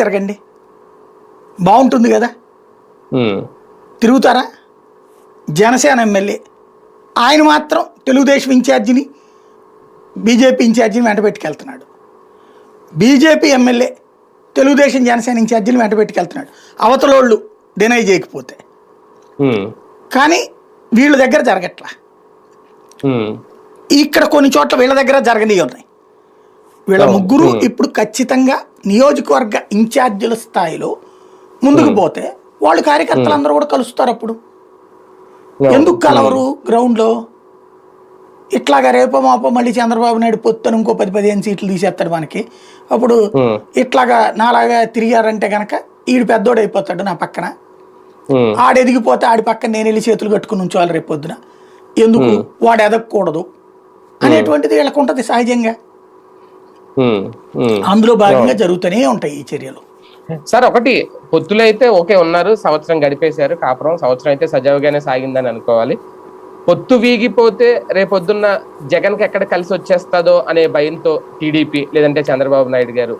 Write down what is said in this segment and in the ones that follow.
తిరగండి. బాగుంటుంది కదా? తిరుగుతారా? జనసేన ఎమ్మెల్యే. ఆయన మాత్రం తెలుగుదేశం ఇన్ఛార్జిని బీజేపీ ఇన్ఛార్జిని వెంట పెట్టుకెళ్తున్నాడు. బీజేపీ ఎమ్మెల్యే తెలుగుదేశం జనసేన ఇన్ఛార్జిని వెంట పెట్టుకెళ్తున్నాడు. అవతలోళ్ళు డినై చేయకపోతే. కానీ వీళ్ళ దగ్గర జరగట్లా. ఇక్కడ కొన్ని చోట్ల వీళ్ళ దగ్గర జరగని ఉన్నాయి వీళ్ళ. ముగ్గురు. ఇప్పుడు ఖచ్చితంగా నియోజకవర్గ ఇన్ఛార్జీల స్థాయిలో ముందుకు పోతే వాళ్ళు కార్యకర్తలందరూ కూడా కలుస్తారు అప్పుడు. ఎందుకు కలవరు గ్రౌండ్లో? ఇట్లాగా రేపో మాపో మళ్ళీ చంద్రబాబు నాయుడు పొత్తున ఇంకో పది పదిహేను సీట్లు తీసేస్తాడు మనకి. అప్పుడు ఉమ్, ఇట్లాగా నాలాగా తిరిగారంటే కనుక ఈడు పెద్దోడు అయిపోతాడు నా పక్కన. ఆడు ఎదిగిపోతే ఆడి పక్కన నేను వెళ్ళి చేతులు కట్టుకుని ఉంచోవాలి రేపు పొద్దున. ఎందుకు? వాడు ఎదగకూడదు. అనేటువంటిది వీళ్ళకు ఉంటుంది సహజంగా. అందులో భాగంగా జరుగుతూనే ఉంటాయి ఈ చర్యలు. సార్ ఒకటి పొత్తులు అయితే ఓకే ఉన్నారు సంవత్సరం గడిపేశారు కాపురం సంవత్సరం అయితే సజావుగానే సాగిందని అనుకోవాలి. పొత్తు వీగిపోతే రేపొద్దున్న జగన్కి ఎక్కడ కలిసి వచ్చేస్తుందో అనే భయంతో టీడీపీ లేదంటే చంద్రబాబు నాయుడు గారు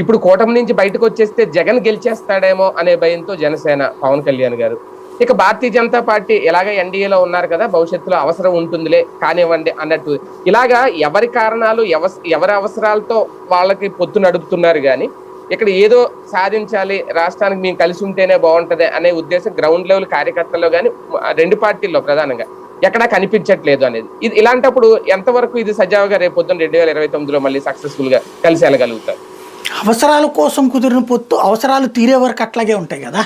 ఇప్పుడు కూటమి నుంచి బయటకు వచ్చేస్తే జగన్ గెలిచేస్తాడేమో అనే భయంతో జనసేన పవన్ కళ్యాణ్ గారు ఇక భారతీయ జనతా పార్టీ ఎలాగ ఎన్డీఏలో ఉన్నారు కదా భవిష్యత్తులో అవసరం ఉంటుందిలే కానివ్వండి అన్నట్టు. ఇలాగా ఎవరి కారణాలు ఎవ- ఎవరి అవసరాలతో వాళ్ళకి పొత్తు నడుపుతున్నారు కానీ ఇక్కడ ఏదో సాధించాలి రాష్ట్రానికి మేము కలిసి ఉంటేనే బాగుంటుంది అనే ఉద్దేశం గ్రౌండ్ లెవెల్ కార్యకర్తల్లో కానీ రెండు పార్టీల్లో ప్రధానంగా. ఎక్కడా కనిపించట్లేదు అనేది. ఇది ఇలాంటప్పుడు ఎంతవరకు ఇది సజావుగా రేపు పొద్దున్న రెండు వేల ఇరవై తొమ్మిదిలో మళ్ళీ సక్సెస్ఫుల్గా కలిసి వెళ్ళగలుగుతారు? అవసరాల కోసం కుదిరిన పొత్తు అవసరాలు తీరే వరకు అట్లాగే ఉంటాయి కదా.